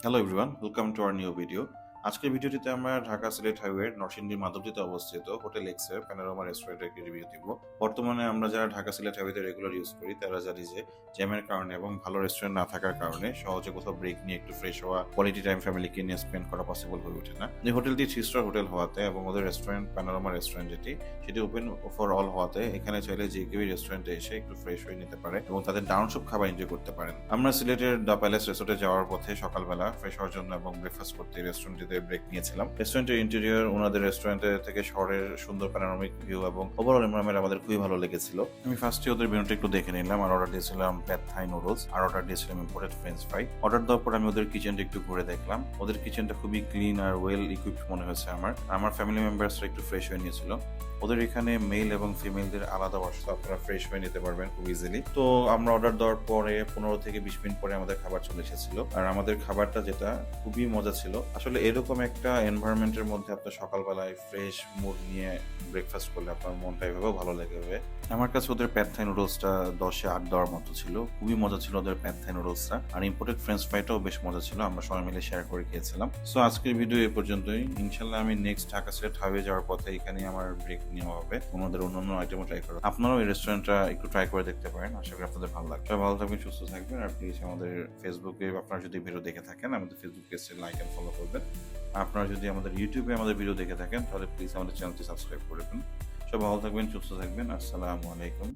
hello everyone welcome to our new video. আজকের ভিডিওটিতে আমরা ঢাকা সিলেট হাইওয়ের নরসিংদীর মাধবদীতে অবস্থিত হোটেল এক্সের প্যানোরামা রেস্টুরেন্টের একটি রিভিউ দিব। বর্তমানে আমরা যারা ঢাকা সিলেট হাইওয়েতে রেগুলার ইউজ করি, তারা জানি যে জ্যামের কারণে এবং ভালো রেস্টুরেন্ট না থাকার কারণে সহজে কোথাও ব্রেক নিয়ে একটু ফ্রেশ হওয়া কোয়ালিটি টাইম ফ্যামিলিকে নিয়ে স্পেন্ড করা পসিবল হয়ে ওঠে না। এই হোটেলটি থ্রি স্টার হোটেল হওয়াতে এবং ওদের রেস্টুরেন্ট প্যানোরামা রেস্টুরেন্ট যেটি, সেটি ওপেন ফর অল হওয়াতে এখানে চাইলে যে কেউ রেস্টুরেন্টে এসে একটু ফ্রেশ হয়ে নিতে পারে এবং তাদের ডাউন সব খাবার এনজয় করতে পারেন। আমরা সিলেটের দ্য প্যালেস রেসোর্টে যাওয়ার পথে সকালবেলা ফ্রেশ হওয়ার জন্য এবং ব্রেকফাস্ট করতে রেস্টুরেন্টটিতে ব্রেক নিয়েছিলাম। রেস্টুরেন্টের ইন্টেরিয়র ওনাদের রেস্টুরেন্টে থেকে শহরের সুন্দর প্যানোরামিক ভিউ এবং ওভারঅল এনভায়রনমেন্ট আমাদের খুবই ভালো লেগেছিল। আমি ফার্স্টে ওদের মেনুটা একটু দেখে নিলাম আর অর্ডার দিয়েছিলাম প্যাথ থাই নুডলস আর অর্ডার দিয়েছিলাম ইম্পোর্টেড ফ্রেঞ্চ ফ্রাই অর্ডার দেওয়ার পর আমি ওদের কিচেনটা একটু ঘুরে দেখলাম। ওদের কিচেনটা খুবই ক্লিন আর ওয়েল ইকুইপড মনে হয়েছে আমার। আমার ফ্যামিলি মেম্বার্সরা একটু ফ্রেশ হয়ে নিয়েছিল। ওদের এখানে মেল এবং ফিমেলদের আলাদা বসা আপনারা ফ্রেশ হয়ে নিতে পারবেন খুব ইজিলি তো আমরা অর্ডার দেওয়ার পরে পনেরো থেকে বিশ মিনিট পরে আমাদের খাবার চলে এসেছিল। আর আমাদের খাবারটা যেটা খুবই মজা ছিল। আসলে এরকম একটা এনভায়রনমেন্টের মধ্যে আপনার সকালবেলায় ফ্রেশ মুড নিয়ে ব্রেকফাস্ট করলে আপনার মনটা এভাবেও ভালো লেগে আমার কাছে ওদের প্যাথাই নুডলসটা দশে আট দেওয়ার মতো ছিল। খুবই মজা ছিল ওদের প্যাথাই নুডলসটা আর ইম্পোর্টেড ফ্রেঞ্চ ফ্রাইটাও বেশ মজা ছিল। আমরা সবাই মিলে শেয়ার করে খেয়েছিলাম। সো আজকের ভিডিও এ পর্যন্তই। ইনশাল্লাহ আমি নেক্সট ঢাকা সিলেট হাইওয়ে যাওয়ার পথে এখানে আমার ব্রেক নেওয়া হবে। ওনাদের অন্যান্য আইটেমও ট্রাই করো। আপনারাও এই রেস্টুরেন্টটা একটু ট্রাই করে দেখতে পারেন। আশা করি আপনাদের ভালো লাগবে। ভালো থাকবেন, সুস্থ থাকবেন। আর প্লিজ আমাদের ফেসবুকে আপনারা যদি ভিডিও দেখে থাকেন, আমাদের ফেসবুক পেজে লাইক এন্ড ফলো করবেন। আপনারা যদি আমাদের ইউটিউবে আমাদের ভিডিও দেখে থাকেন, তাহলে প্লিজ আমাদের চ্যানেলটি সাবস্ক্রাইব করে করবেন সব ভালো থাকবেন, সুস্থ থাকবেন, আসসালামু আলাইকুম।